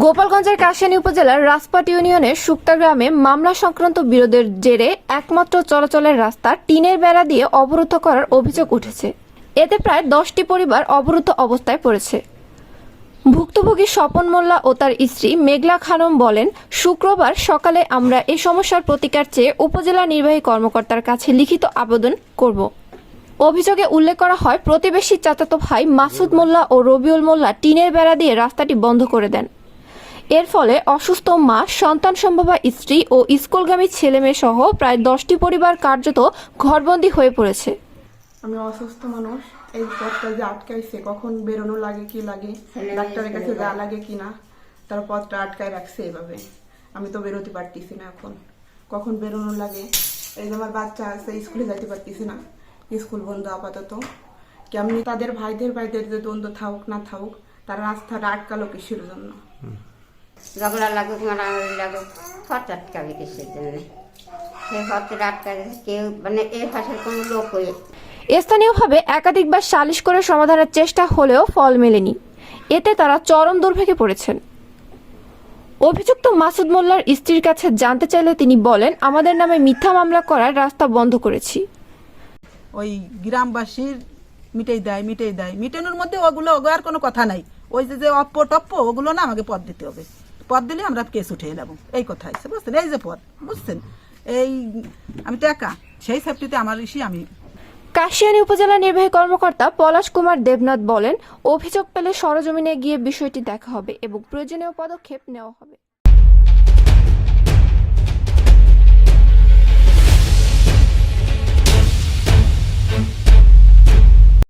গোপালগঞ্জের কাশিয়ানী উপজেলার রাজপাট ইউনিয়নের শুক্তা গ্রামে মামলা সংক্রান্ত বিরোধের জেরে একমাত্র চলাচলের রাস্তা টিনের বেড়া দিয়ে অবরুদ্ধ করার অভিযোগ উঠেছে। এতে প্রায় দশটি পরিবার অবরুদ্ধ অবস্থায় পড়েছে। ভুক্তভোগী স্বপন মোল্লা ও তার স্ত্রী মেঘলা খানম বলেন, শুক্রবার সকালে আমরা এই সমস্যার প্রতিকার চেয়ে উপজেলা নির্বাহী কর্মকর্তার কাছে লিখিত আবেদন করব। অভিযোগে উল্লেখ করা হয়, প্রতিবেশী চাচাতো ভাই মাসুদ মোল্লা ও রবিউল মোল্লা টিনের বেড়া দিয়ে রাস্তাটি বন্ধ করে দেন। এর ফলে অসুস্থ মা সন্তান সম্ভবা স্ত্রী ও স্কুলগামী ছেলেমেয়ে সহ প্রায় দশটি পরিবার কার্যত ঘরবন্দি হয়ে পড়েছে। আমি অসুস্থ মানুষ এই পথটা যে আটকাইছে কখন বেরোনো লাগে কি লাগে ডাক্তারের কাছে যা লাগে কি না তার পথটা আটকায় রাখছে এভাবে। আমি তো বেরোতে পারতেছি না এখন। কখন বেরোনো লাগে? এই যে আমার বাচ্চা আছে স্কুলে যাইতে পারতেছি না। স্কুল বন্ধ আপাতত। কেমনি তাদের ভাইদের ভাইদের যে দ্বন্দ্ব থাকুক না থাকুক তার রাস্তাটা আটকালো কিসের জন্য? ঝগড়া লাগুক মারামারি লাগুক হট আটকাবে কিসের জন্য। সে হটের আটকাবে কেউ মানে এই ভাষার কোনো লোক হয়ে স্থানীয়ভাবে একাধিকবার সালিশ করে সমাধানের চেষ্টা হলেও ফল মেলেনি। এতে তারা চরম দুর্ভোগে পড়েছেন। অভিযুক্ত মাসুদ মোল্লার স্ত্রীর কাছে জানতে চাইলে তিনি বলেন আমাদের নামে মিথ্যা মামলা করার রাস্তা বন্ধ করেছি। ওই গ্রামবাসীর মিটাই দেয় মিটাই দেয়। মিটানোর মধ্যে ওগুলো ওগো আর কোনো কথা নাই। ওই যে যে অপ্প টপ্প, ওগুলো না আমাকে পদ দিতে হবে। পদ দিলে আমরা কেস উঠে এলাম এই কথা আছে বুঝছেন? এই যে পদ, বুঝছেন? এই আমি তো একা, সেই সেফটিতে আমার ইসি, আমি কাশিয়ানী উপজেলা নির্বাহী কর্মকর্তা পলাশ কুমার দেবনাথ বলেন, অভিযোগ পেলে সরজমিনে গিয়ে বিষয়টি দেখা হবে এবং প্রয়োজনীয় পদক্ষেপ নেওয়া হবে।